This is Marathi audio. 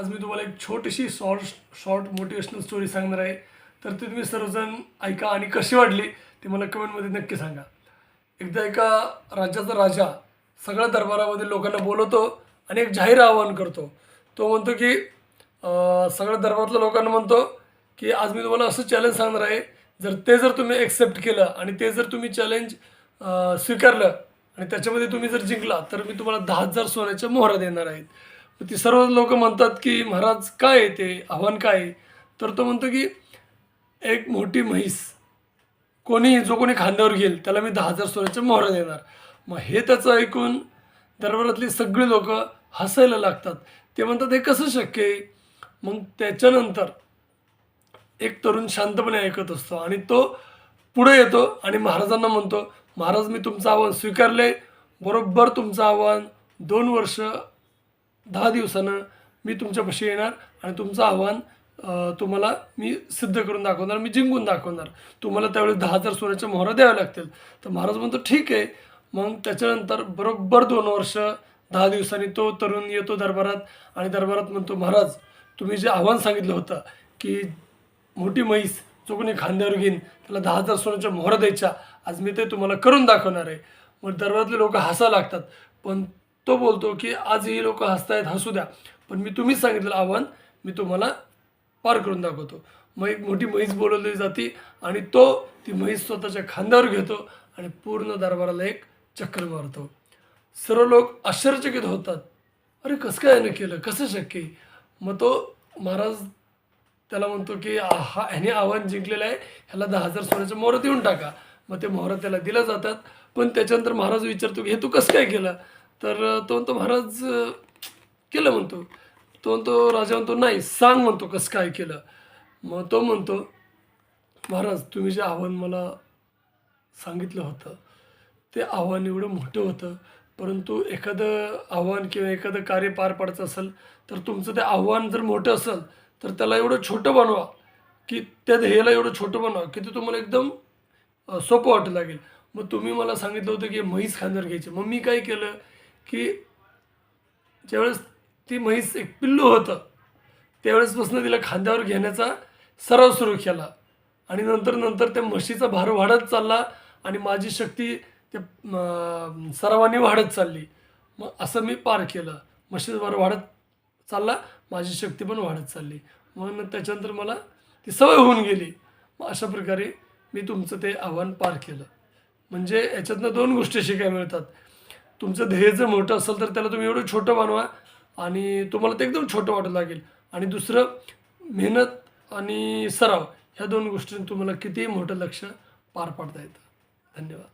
आज मी तुम्हाला एक छोटीशी शॉर्ट शॉर्ट मोटिवेशनल स्टोरी सांगणार आहे. तर ती तुम्ही सर्वजण ऐका आणि कशी वाटली ते मला कमेंटमध्ये नक्की सांगा. एकदा एका राज्याचा राजा सगळ्या दरबारामध्ये लोकांना बोलवतो आणि एक जाहीर आवाहन करतो. तो म्हणतो की सगळ्या दरबारातल्या लोकांना म्हणतो की आज मी तुम्हाला असं चॅलेंज सांगणार आहे. जर ते जर तुम्ही एक्सेप्ट केलं आणि ते जर तुम्ही चॅलेंज स्वीकारलं आणि त्याच्यामध्ये तुम्ही जर जिंकला तर मी तुम्हाला दहा हजार सोन्याच्या मोहरा देणार आहेत. ती सर्व लोक म्हणतात की महाराज काय आहे ते? आव्हान काय आहे? तर तो म्हणतो की एक मोठी म्हैस कोणी जो कोणी खांद्यावर घेईल त्याला मी दहा हजार सोन्याच्या मोहरा देणार. मग हे त्याचं ऐकून दरबारातली सगळी लोक हसायला लागतात. ते म्हणतात हे कसं शक्य आहे? मग त्याच्यानंतर एक तरुण शांतपणे ऐकत असतो आणि तो पुढे येतो आणि महाराजांना म्हणतो महाराज मी तुमचं आव्हान स्वीकारले बरोबर तुमचं आव्हान दोन वर्ष दहा दिवसानं मी तुमच्यापाशी येणार आणि तुमचं आव्हान तुम्हाला मी सिद्ध करून दाखवणार मी जिंकून दाखवणार. तुम्हाला त्यावेळेस दहा हजार सोन्याच्या मोहरा द्याव्या लागतील. तर महाराज म्हणतो ठीक आहे. मग त्याच्यानंतर बरोबर दोन वर्ष दहा दिवसांनी तो तरुण येतो दरबारात आणि दरबारात म्हणतो महाराज तुम्ही जे आव्हान सांगितलं होतं की मोठी म्हैस जो कोणी खांद्यावर घेईन त्याला दहा हजार सोन्याच्या मोहरा द्यायच्या आज मी ते तुम्हाला करून दाखवणार आहे. मग दरबारातले लोक हसा लागतात. पण तो बोलतो की आजही लोक हसतायत हसू द्या. पण मी तुम्हीच सांगितलेलं आव्हान मी तुम्हाला पार करून दाखवतो. मग एक मोठी म्हैस बोलवली जाते आणि तो ती म्हैस स्वतःच्या खांद्यावर घेतो आणि पूर्ण दरबाराला एक चक्कर मारतो. सर्व लोक आश्चर्यचकित होतात. अरे कसं काय यानं केलं? कसं शक्य? मग तो महाराज त्याला म्हणतो की हा ह्याने आव्हान जिंकलेलं आहे. ह्याला दहा हजार सोन्याचं मोहरत येऊन टाका. मग ते मोहरत त्याला दिलं जातात. पण त्याच्यानंतर महाराज विचारतो की हे तू कसं काय केलं? तर तो म्हणतो महाराज केलं म्हणतो. तो म्हणतो राजा म्हणतो नाही सांग म्हणतो कसं काय केलं. मग तो म्हणतो महाराज तुम्ही जे आव्हान मला सांगितलं होतं ते आव्हान एवढं मोठं होतं परंतु एखादं आव्हान किंवा एखादं कार्य पार पाडायचं असेल तर तुमचं ते आव्हान जर मोठं असेल तर त्याला एवढं छोटं बनवा की त्या ध्येयाला एवढं छोटं बनवा की ते तुम्हाला एकदम सोपं वाटू लागेल. मग तुम्ही मला सांगितलं होतं की म्हैस खांद्यावर घ्यायचे. मग मी काय केलं? की ज्यावेळेस ती म्हैस एक पिल्लू होतं त्यावेळेसपासून तिला खांद्यावर घेण्याचा सराव सुरू केला. आणि नंतर नंतर त्या म्हशीचा भार वाढत चालला आणि माझी शक्ती त्या सरावाने वाढत चालली. मग असं मी पार केलं. म्हशीचा भार वाढत चालला माझी शक्ती पण वाढत चालली. मग त्याच्यानंतर मला ती सवय होऊन गेली. मग अशा प्रकारे मी तुमचं ते आव्हान पार केलं. म्हणजे याच्यातनं दोन गोष्टी शिकायला मिळतात. तुमचं ध्येय जर मोठं असेल तर त्याला तुम्ही एवढं छोटं बनवा आणि तुम्हाला ते एकदम छोटं वाटू लागेल. आणि दुसरं मेहनत आणि सराव ह्या दोन गोष्टींनी तुम्हाला कितीही मोठं लक्ष पार पाडता येतं. धन्यवाद.